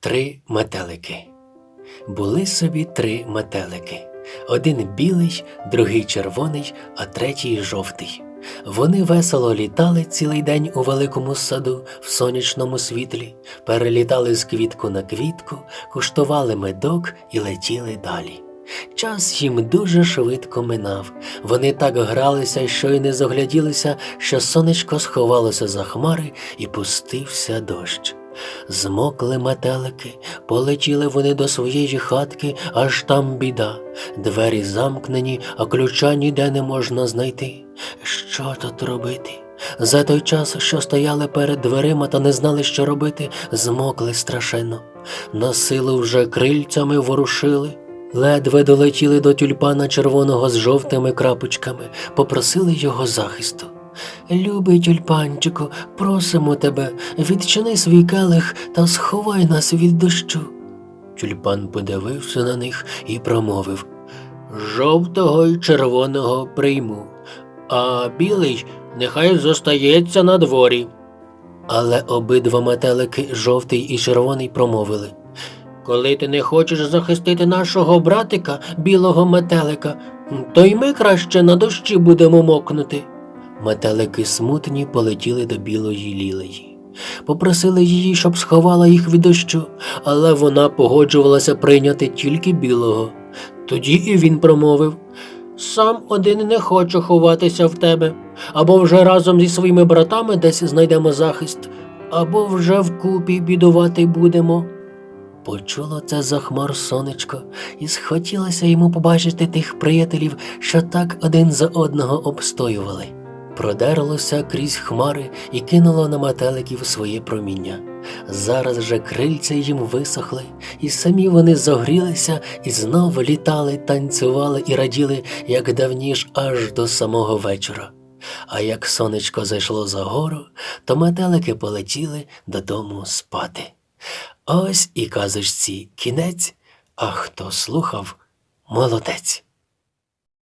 Три метелики. Були собі три метелики. Один білий, другий червоний, а третій жовтий. Вони весело літали цілий день у великому саду в сонячному світлі, перелітали з квітку на квітку, куштували медок і летіли далі. Час їм дуже швидко минав. Вони так гралися, що й не загляділися, що сонечко сховалося за хмари і пустився дощ. Змокли метелики, полетіли вони до своєї хатки, аж там біда. Двері замкнені, а ключа ніде не можна знайти. Що тут робити? За той час, що стояли перед дверима та не знали, що робити, змокли страшенно. На силу вже крильцями ворушили. Ледве долетіли до тюльпана червоного з жовтими крапочками, попросили його захисту. Любий тюльпанчику, просимо тебе, відчини свій келих та сховай нас від дощу. Тюльпан подивився на них і промовив Жовтого й червоного прийму, а білий нехай зостається на дворі. Але обидва метелики, жовтий і червоний, промовили Коли ти не хочеш захистити нашого братика, білого метелика, то й ми краще на дощі будемо мокнути. Метелики смутні полетіли до білої лілеї. Попросили її, щоб сховала їх від дощу, але вона погоджувалася прийняти тільки білого. Тоді і він промовив Сам один не хочу ховатися в тебе, або вже разом зі своїми братами десь знайдемо захист, або вже вкупі бідувати будемо. Почуло це за хмар сонечко, і схотілося йому побачити тих приятелів, що так один за одного обстоювали. Продерлося крізь хмари і кинуло на метеликів своє проміння. Зараз же крильця їм висохли, і самі вони зогрілися і знову літали, танцювали і раділи, як давніш аж до самого вечора. А як сонечко зайшло за гору, то метелики полетіли додому спати. Ось і казочці кінець, а хто слухав, молодець.